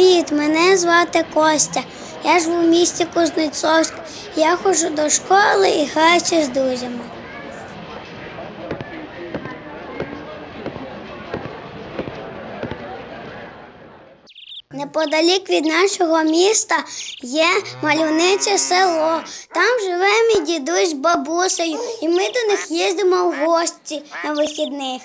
Привіт, мене звати Костя. Я живу в місті Кузнецовськ. Я ходжу до школи і граюся з друзями. Неподалік від нашого міста є мальовниче село. Там живе мій дідусь з бабусею, і ми до них їздимо в гості на вихідних.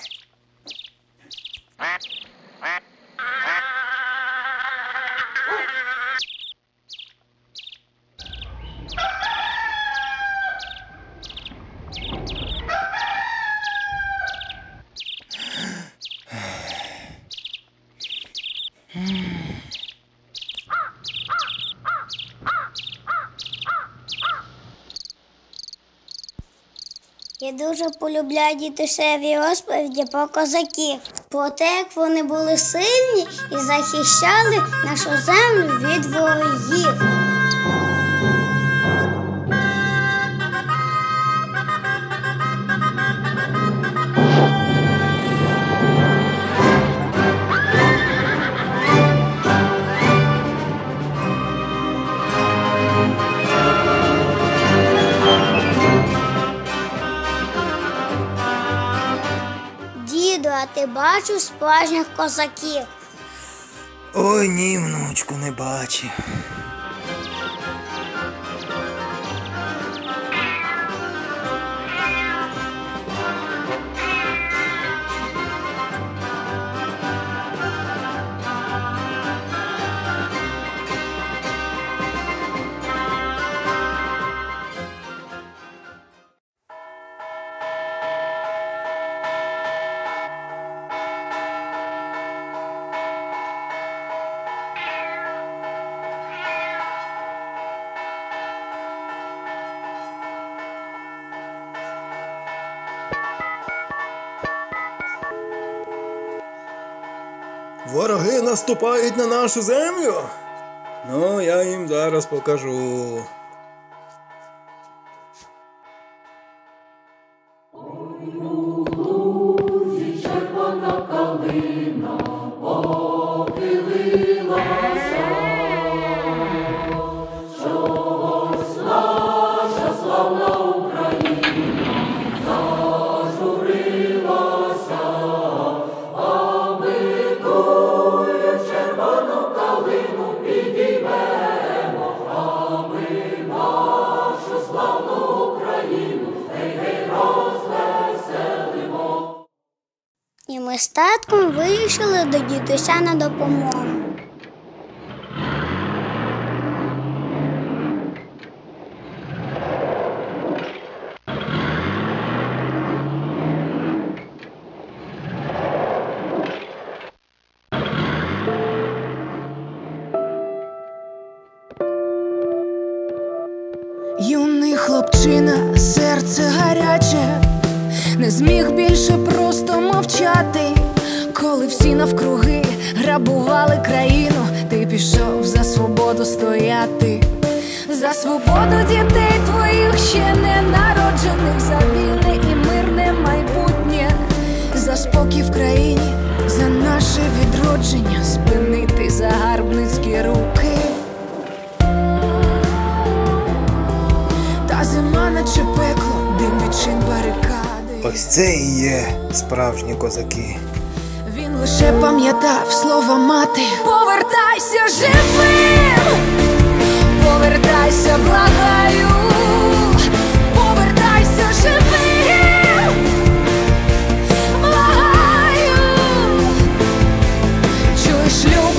Я дуже полюбляю дідусеві розповіді про козаків, про те, як вони були сильні і захищали нашу землю від ворогів. Ти бачив справжніх козаків? Ой ні, внучку, не бачив. Вороги наступають на нашу землю. Ну, я їм зараз покажу. І ми з татком вирішили до дідуся на допомогу. Юний хлопчина, серце гаряче, не зміг більше просто мовчати. Коли всі навкруги грабували країну, ти пішов за свободу стояти, за свободу дітей твоїх ще не народжених, Ось це і є справжні козаки. Він лише пам'ятав слово мати. Повертайся живим, повертайся, благаю, повертайся живим, благаю, чуєш любов.